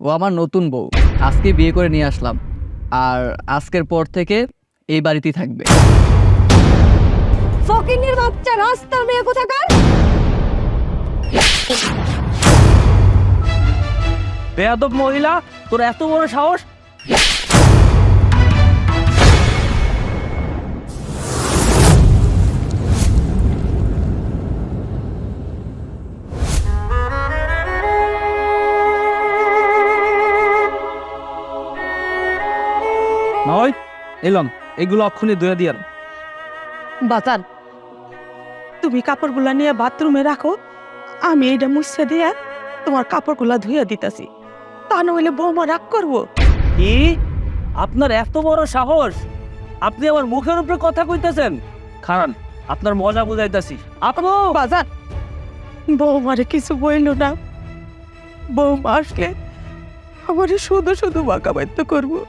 ও আমার নতুন বউ। আজকে বিয়ে করে নিয়ে আসলাম। আর আজকের পর থেকে এই বাড়িতেই থাকবে। ফকিনের বাচ্চা রাস্তার মেয়ে কোথাকার? বেয়াদব মহিলা তোর এত বড় সাহস? এলাম এগুলো অক্ষণে ধুয়ে দিয়ার। বাতান তুমি কাপড়গুলা নিয়ে বাথরুমে রাখো আমি এইটা মুছে দিয়া তোমার কাপড়গুলা ধুইয়া দিতাছি। তা নইলে বৌমা রাগ করব। কি? আপনার এত বড় সাহস? আপনি আমার মুখের উপরে কথা কইতেছেন? খান আপনার মজা বুঝাইতাছি। আপু! বাজার বৌমারে কিছু বইল না। বৌমা আসলে আমারে শুধু শুধু বাঁকাবাদ্য করব।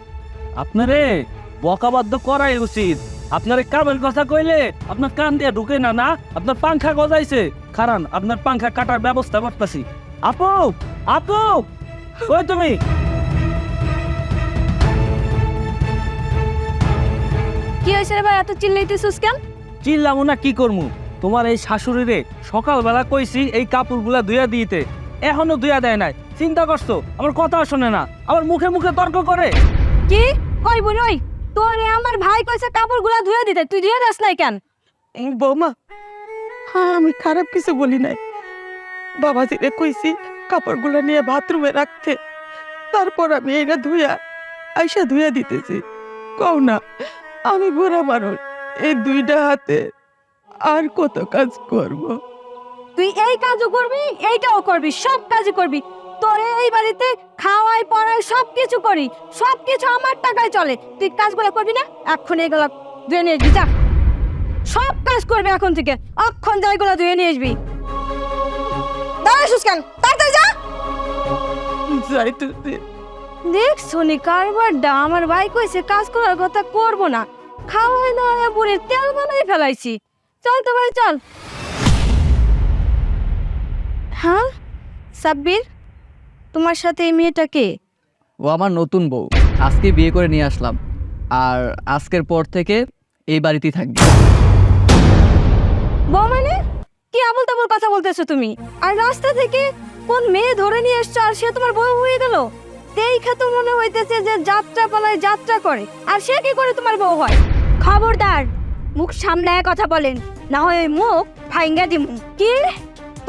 আপনারে? বকাবাদ্য করাই উচিত। আপনার কামের কথা কইলে আপনার কান দিয়ে ঢুকে না না? আপনার পাংখা গজাইছে। খারান আপনার পাংখা কাটার ব্যবস্থা করতেছি। আপু আপু! ওই তুমি? কি হয়েছে রে ভাই এত চিল্লাইতেছিস কেন? চিল্লামু না কি করমু? তোমার এই শাশুড়িরে সকালবেলা কইছি এই কাপড়গুলা ধুইয়া দিতে। এখনও ধুইয়া দেয় নাই। চিন্তা করছ আমার কথা শোনে না। আমার মুখে মুখে তর্ক করে। কি? কই বই ওই! তোরে আমার ভাই কইছে কাপড়গুলা ধুয়ে দিতে তুই ধুয়ে দাস নাই কেন? বৌমা হ্যাঁ আমি খারাপ কিছু বলি নাই। বাবা বাবাজিরে কইছি কাপড়গুলো নিয়ে বাথরুমে রাখতে। তারপর আমি এইটা ধুইয়া আইসা ধুইয়া দিতেছি। কও না আমি বুড়া মানুষ এই দুইটা হাতে আর কত কাজ করব? তুই এই কাজও করবি এইটাও করবি সব কাজই করবি। তোরে এই বাড়িতে খাওয়াই পড়াই সব কিছু করি। সব কিছু আমার টাকায় চলে। তুই কাজগুলো করবি না? এখন এগুলো ধুয়ে নিয়ে আসবি যা। সব কাজ করবি এখন থেকে। অক্ষণ যা এগুলো ধুয়ে নিয়ে আসবি। দাঁড়াইছিস কেন তাড়াতাড়ি যা। যাইতেছি দেখ শুনি কারবারটা আমার ভাই কইছে কাজ করার কথা করব না। খাওয়াই না বুড়ে তেল বানাই ফেলাইছি। চল তো ভাই চল। হ্যাঁ সাব্বির? তোমার সাথে এই মেয়েটা কে? ও আমার নতুন বউ। আজকে বিয়ে করে নিয়ে আসলাম। আর আজকের পর থেকে এই বাড়িতেই থাকবে। বউ মানে? কি আবল তাবল কথা বলতেছো তুমি? আর রাস্তা থেকে কোন মেয়ে ধরে নিয়ে এসছো আর সে তোমার বউ হয়ে গেল? দেখে তো মনে হইতেছে যে যাত্রা পালায় যাত্রা করে। আর সে কি করে তোমার বউ হয়? খবরদার মুখ সামলায় কথা বলেন। না হয় মুখ ফাইঙ্গা দিমু। কি?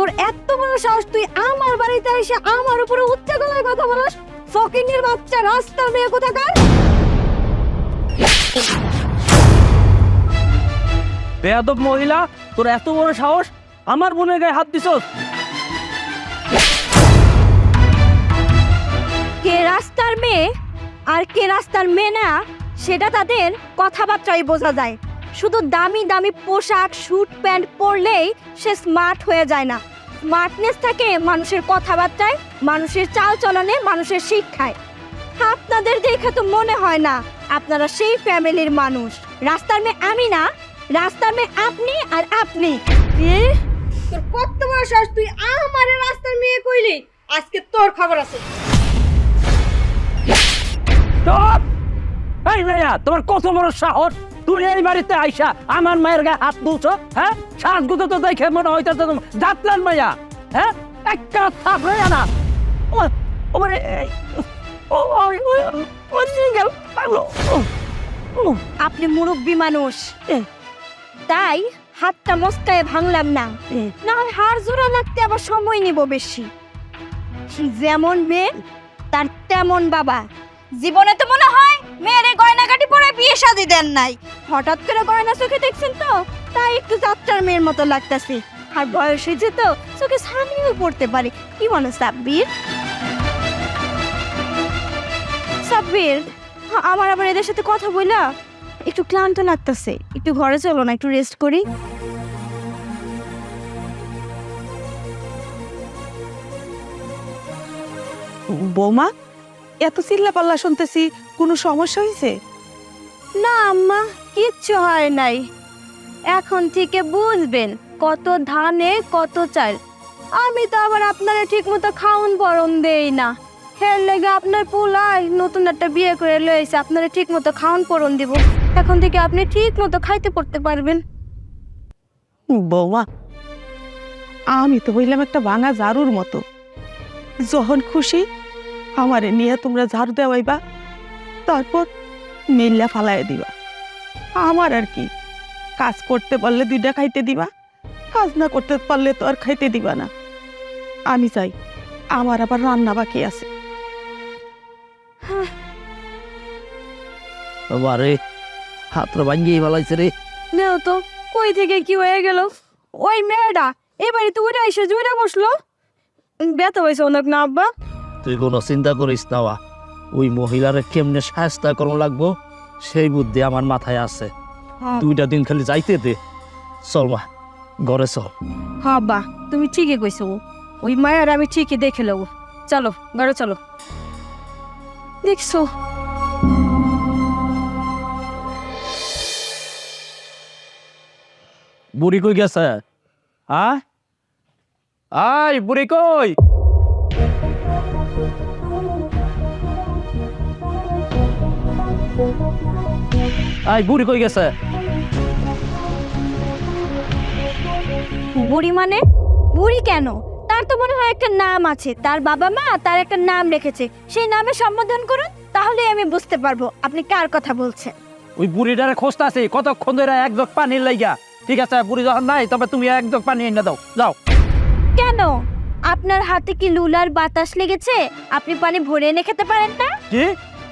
তোর এত বড় সাহস তুই আমার বাড়িতে এসে আমার উপরে উচ্চ গলায় কথা বলস? ফকিনের বাচ্চা রাস্তার মেয়ে কোথাকার? বেয়াদব মহিলা তোর এত বড় সাহস? আমার বোনের গায়ে হাত দিছস? কে রাস্তার মেয়ে আর কে রাস্তার মেয়ে না সেটা তাদের কথাবার্তায় বোঝা যায়। শুধু দামি দামি পোশাক স্যুট প্যান্ট পরলেই সে স্মার্ট হয়ে যায় না। স্মার্টনেস থাকে মানুষের কথাবার্তায় মানুষের চাল চলনে মানুষের শিক্ষায়। আপনাদের দেখে তো মনে হয় না আপনারা সেই ফ্যামিলির মানুষ। রাস্তার মেয়ে আমি না রাস্তার মেয়ে আপনি আর আপনি। তোর কত বড় সাহস তুই আমার রাস্তার মেয়ে কইলি? আজকে তোর খবর আছে। চুপ! এই ভাইয়া তোমার কত বড় সাহস? তুমি এই বাড়িতে আইসা আমার মায়ের গায়ে হাত তুলছ হ্যাঁ? শ্বাসগুলো তো দেখে মনে হইতেছে তোমার যাত্রার মাইয়া হ্যাঁ? একটা থাপ হইয়া না আপনি মুরব্বী মানুষ। তাই হাতটা মস্কায় ভাঙলাম না। না হয় হাড় জোড়া লাগতে আবার সময় নিব বেশি। যেমন মেয়ে তার তেমন বাবা। জীবনে তো মনে হয় মেয়ের পরে বিয়ে শাদি দেন নাই। হঠাৎ করে গয়না চোখে দেখছেন তো? তাই একটু যাত্রার মেয়ের মতো লাগতেছে। আর বয়স হয়েছে তো, চোখে সামনেও পড়তে পারে। কি মনে সাব্বির? সাব্বির, আমার আবার এদের সাথে কথা বইলা একটু ক্লান্ত লাগতেছে। একটু ঘরে চলো না, একটু রেস্ট করি। বৌমা, এত চিল্লা পাল্লা শুনতেছি, কোনো সমস্যা হয়েছে? না, আম্মা, কিচ্ছু হয় নাই। এখন থেকে বুঝবেন কত ধানে, কত চাল। আমি তো আবার আপনারা ঠিক মতো খাওন পরন দেই না। হের লেগে আপনার পোলাই নতুন একটা বিয়ে করে লয়েছে আপনারা ঠিক মতো খাওয়ান পরণ দিব। এখন থেকে আপনি ঠিক মতো খাইতে পড়তে পারবেন। বৌমা, আমি তো হইলাম একটা ভাঙা ঝাড়ুর মতো। যখন খুশি আমারে নিয়ে তোমরা ঝাড়ু দেওয়াইবা। তারপর মিল্লা ফালাই দিবা। আমার আর কি? কাজ করতে পারলে দুইটা খাইতে দিবা কাজ না করতে পারলে তো আর খাইতে দিবা না। আমি চাই আমার আবার রান্না বাকি আছে। বাবারে হাতটা ভাঙ্গিয়ে ফেলাইছে রে। নেও তো কই থেকে কি হয়ে গেল? ওই মেয়েটা এবারে তো উঠে এসে জুড়ে বসল। ব্যথা হয়েছে অনেক না আব্বা? তুই কোনো চিন্তা করিস না বা। ওই মহিলারে কেমনে সাহায্য করো লাগবো? সেই বুদ্ধি আমার মাথায় আছে। দুইটা দিন খালি যাইতে দে। চল মা ঘরে চল। হ্যাঁ আব্বা তুমি ঠিকই কইছো। ওই মায়ের আমি ঠিকই দেখে লব। চলো ঘরে চলো। দেখছ? বুড়ি কই গেছে? হ্যাঁ আই বুড়ি কই? আই বুড়ি কই গেছে? বুড়ি মানে? বুড়ি কেন? তার তো মনে হয় একটা নাম আছে। তার বাবা মা তার একটা নাম রেখেছে। সেই নামে সম্বোধন করুন তাহলে আমি বুঝতে পারব আপনি কার কথা বলছেন। ওই বুড়িটারে খোঁজতে আছে কতক্ষণ ধরে এক জগ পানির লাইগা। ঠিক আছে বুড়ি যখন নাই তবে তুমি এক জগ পানি এনে দাও। যাও। কেন? আপনার হাতে কি লুলার বাতাস লেগেছে? আপনি পানি ভরে এনে খেতে পারেন না? কি?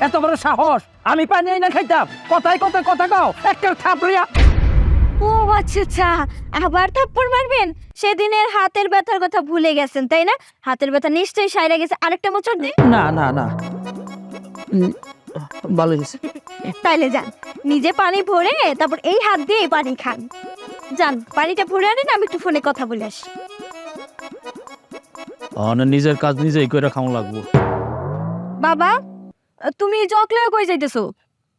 এত বড় সাহস। আমি পানি এনে খাইতাম। কথায় কথায় কথা কও। একটা থাপড়িয়া ও আচ্ছা আচ্ছা। আবার থাপ্পড় মারবেন? সেদিনের হাতের ব্যথার কথা ভুলে গেছেন তাই না? হাতের ব্যথা নিশ্চয়ই সাইরা গেছে। আরেকটা মোচড় দিন না না না। ভালো হয়েছে। তাইলে যান। নিজে পানি ভরে তারপর এই হাত দিয়ে পানি খান। যান পানিটা ভরে আনেন আমি একটু ফোনে কথা বলে আসি। অনে নিজের কাজ নিজেই করে খাওয়া লাগবো। বাবা তুমি চকলে কই যাইতেছো?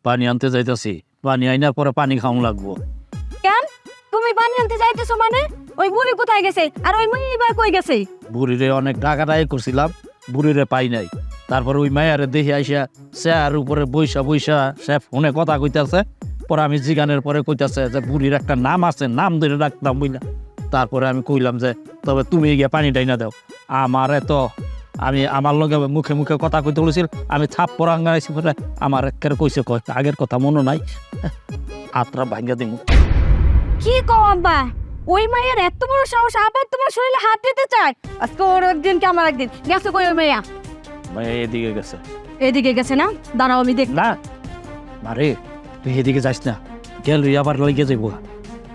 পানি আনতে যাইতাছি। পানি আইনার পরে পানি খাওয়া লাগবো। কেন? তুমি পানি আনতে যাইতেছো মানে? ওই বুড়ি কোথায় গেছে? আর ওই মহিলা কই গেছে? বুড়িরে অনেক ডাকাটাই করছিলাম বুড়িরে পাই নাই। তারপর ওই মায়ারে দেখে আইসা সে আর উপরে বৈশা বৈশা সে ফোনে কথা কইতাছে। পরে আমি জিগানের পরে কইতাছে যে বুড়ির একটা নাম আছে নাম ধরে রাখতাম বুঝলা তারপরে আমি কইলাম যে তবে তুমি গিয়ে পানি ডাইনা দাও। আমার এত আমি আমার লগে মুখে মুখে কথা কইতে বলেছিল আমি ছাপ পরাঙ্গাইছি পরে আমার একের কইছে কয় আগের কথা মনে নাই। আত্রা ভাঙ্গা দিমু। কি কও আব্বা? ওই মায়ের এত বড় সাহস আবার তোমার শরীরে হাত দিতে চায়? আজকে ওর একদিন কি আমার একদিন? গেছে কই ওই মাইয়া? মায়া এদিকে গেছে। এদিকে গেছে না? দাঁড়াও আমি দেখ। না। মারে তুই এদিকে যাস না। গেল আবার লইগে যাইব।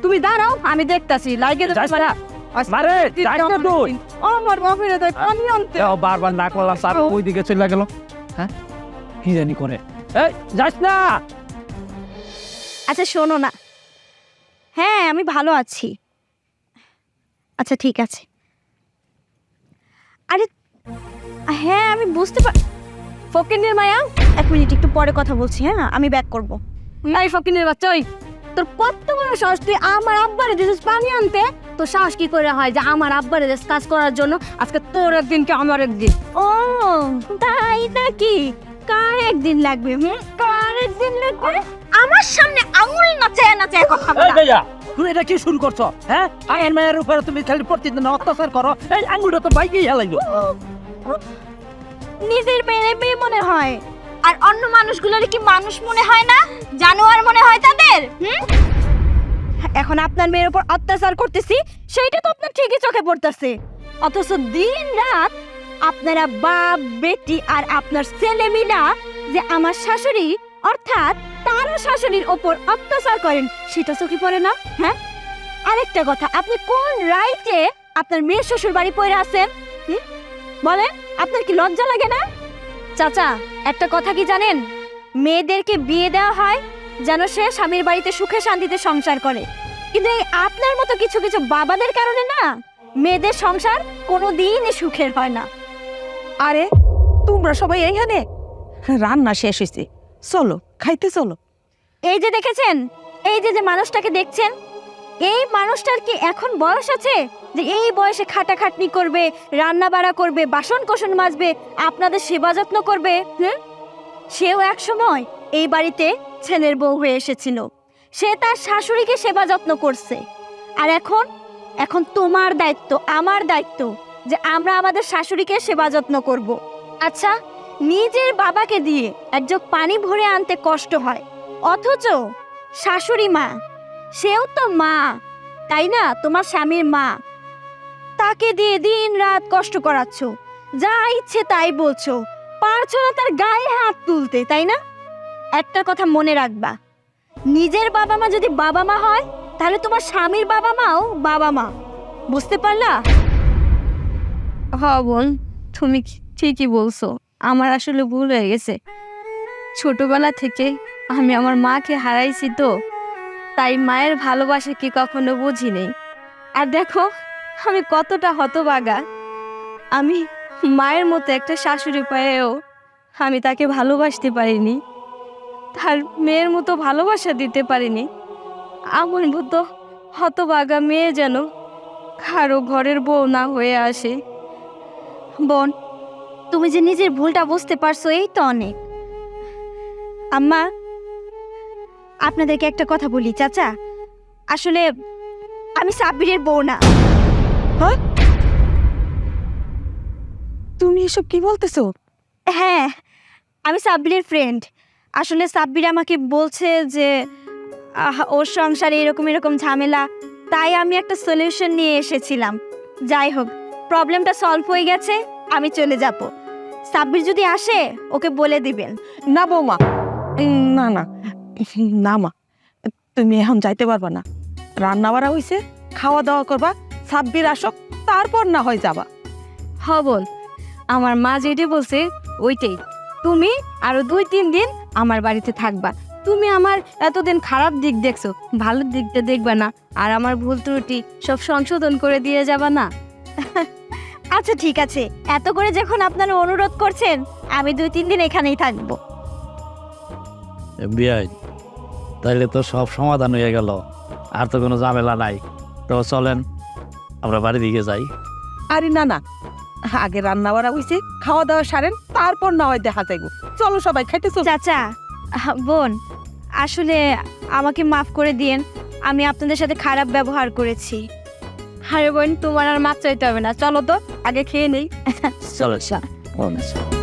তুমি দাঁড়াও আমি দেখতাছি। লাগিয়ে না। মারে যাস না আমার বাপের তাই পানি আনতে। এও বারবার না করলাম স্যার ওই দিকে চলে গেল। হ্যাঁ? কি জানি করে। এই যাস না। আচ্ছা শোনো না। হ্যাঁ আমি ভালো আছি। আচ্ছা ঠিক আছে। আরে হ্যাঁ আমি বুঝতে পার ফকিনের মায়া এক মিনিট একটু পরে কথা বলছি হ্যাঁ? আমি ব্যাক করব। নাই ফকিনের বাচ্চা ওই তোর কত বড় সাহস তুই আমার আব্বারে দিছিস পানি আনতে? তোর সাহস কি করে হয় যে আমার আব্বার কাজ করার জন্য? আজকে তোর একদিন কি আমার একদিন? ও তাই নাকি? কার একদিন লাগবে হুম? কার একদিন লাগবে? আমার সামনে আঙুল নাচায় নাচায় কথা বলা। তুই এটা কি শুরু করছ হ্যাঁ? আয়ের মায়ের উপরে তুমি খালি প্রতিদিন অত্যাচার করো এই আঙুলটা তো বাইকেই হেলাইলো। নিজের মেয়ে মেয়ে মনে হয়। আর অন্য মানুষগুলোর কি মানুষ মনে হয় না? জানোয়ার মনে হয় তাদের হুম? এখন আপনার মেয়ের উপর অত্যাচার করতেছি, সেইটা তো আপনার ঠিকই চোখে পড়তেছে। অথচ দিন রাত আপনারা বাপ, বেটি আর আপনার ছেলে মিলা যে আমার শাশুড়ি, অর্থাৎ তারও শাশুড়ির ওপর অত্যাচার করেন, সেটা চোখে পড়ে না? হ্যাঁ? আরেকটা কথা, আপনি কোন রাইটে আপনার মেয়ের শ্বশুর বাড়ি পড়ে আছেন? বলেন, আপনার কি লজ্জা লাগে না? চাচা, একটা কথা কি জানেন? মেয়েদেরকে বিয়ে দেওয়া হয় যেন সে স্বামীর বাড়িতে সুখে শান্তিতে সংসার করে। কিন্তু এই আপনার মতো কিছু কিছু বাবাদের কারণে না মেয়েদের সংসার কোনো দিনই সুখের হয় না। আরে তোমরা সবাই এইখানে? রান্না শেষ হয়েছে চলো খাইতে চলো। এই যে দেখেছেন? এই যে যে মানুষটাকে দেখছেন? এই মানুষটার কি এখন বয়স আছে? যে এই বয়সে খাটাখাটনি করবে রান্না বাড়া করবে বাসন কোসন মাজবে আপনাদের সেবা যত্ন করবে হুম? সেও এক সময় এই বাড়িতে ছেলের বউ হয়ে এসেছিল। সে তার শাশুড়িকে সেবা যত্ন করছে। আর এখন এখন তোমার দায়িত্ব, আমার দায়িত্ব যে আমরা আমাদের শাশুড়িকে সেবা যত্ন করব। আচ্ছা নিজের বাবাকে দিয়ে এক জগ পানি ভরে আনতে কষ্ট হয়। অথচ শাশুড়ি মা, সেও তো মা, তাই না? তোমার স্বামীর মা। তাকে দিয়ে দিন রাত কষ্ট করাচ্ছ। যা ইচ্ছে তাই বলছো। পারছ না তার গায়ে হাত তুলতে, তাই না? একটা কথা মনে রাখবা। নিজের বাবা মা যদি বাবা মা হয়, তাহলে তোমার স্বামীর বাবা মাও বাবা মা বুঝতে পারলা? হ, বোন, তুমি ঠিকই বলছো। আমার আসলে ভুল হয়ে গেছে। ছোটবেলা থেকে আমি আমার মাকে হারাইছি তো, তাই মায়ের ভালোবাসা কি কখনো বুঝি নেই আর দেখো, আমি কতটা হতবাগা আমি মায়ের মতো একটা শাশুড়ি পায়েও আমি তাকে ভালোবাসতে পারিনি। তার মেয়ের মতো ভালোবাসা দিতে পারিনি। আমার মতো হতবাগা মেয়ে যেন কারও ঘরের বউ না হয়ে আসে। বোন তুমি যে নিজের ভুলটা বুঝতে পারছ এই তো অনেক। আম্মা আপনাদেরকে একটা কথা বলি চাচা। আসলে আমি সাব্বিরের বউ না। তুমি এসব কি বলতেছো? হ্যাঁ আমি সাব্বিরের ফ্রেন্ড আসলে সাব্বির আমাকে বলছে যে ওর সংসারে এরকম এরকম ঝামেলা। তাই আমি একটা সলিউশন নিয়ে এসেছিলাম। যাই হোক প্রবলেমটা সলভ হয়ে গেছে আমি চলে যাব। সাব্বির যদি আসে ওকে বলে দিবেন। না বৌমা। না না। না মা। তুমি এখন যাইতে পারবা না। রান্না বাড়া হয়েছে খাওয়া দাওয়া করবা সাব্বির আসক তারপর না হয় যাবা। হ বোন আমার মা যেটি বলছে ওইটাই। তুমি আরও দুই তিন দিন আমার বাড়িতে থাকবা। তুমি আমার এতদিন খারাপ দিক দেখছ ভালো দিকটা দেখবা না। আর আমার ভুল ত্রুটি সব সংশোধন করে দিয়ে যাবা না। আচ্ছা ঠিক আছে। এত করে যখন আপনারা অনুরোধ করছেন আমি দুই তিন দিন এখানেই থাকব। বিয়াই তাইলে তো সব সমাধান হয়ে গেল। আর তো কোনো ঝামেলা নাই। তো চলেন আমরা বাড়ি দিকে যাই। আরে না না। আগে রান্না বাড়া হইছে খাওয়া দাওয়া সারেন তারপর না হয় দেখা যাইব। চলো সবাই খাইতে চলো চাচা বোন আসলে আমাকে মাফ করে দিয়েন আমি আপনাদের সাথে খারাপ ব্যবহার করেছি। আরে বোন তোমার আর মাছ চাইতে হবে না। চলো তো আগে খেয়ে নেই। চলো।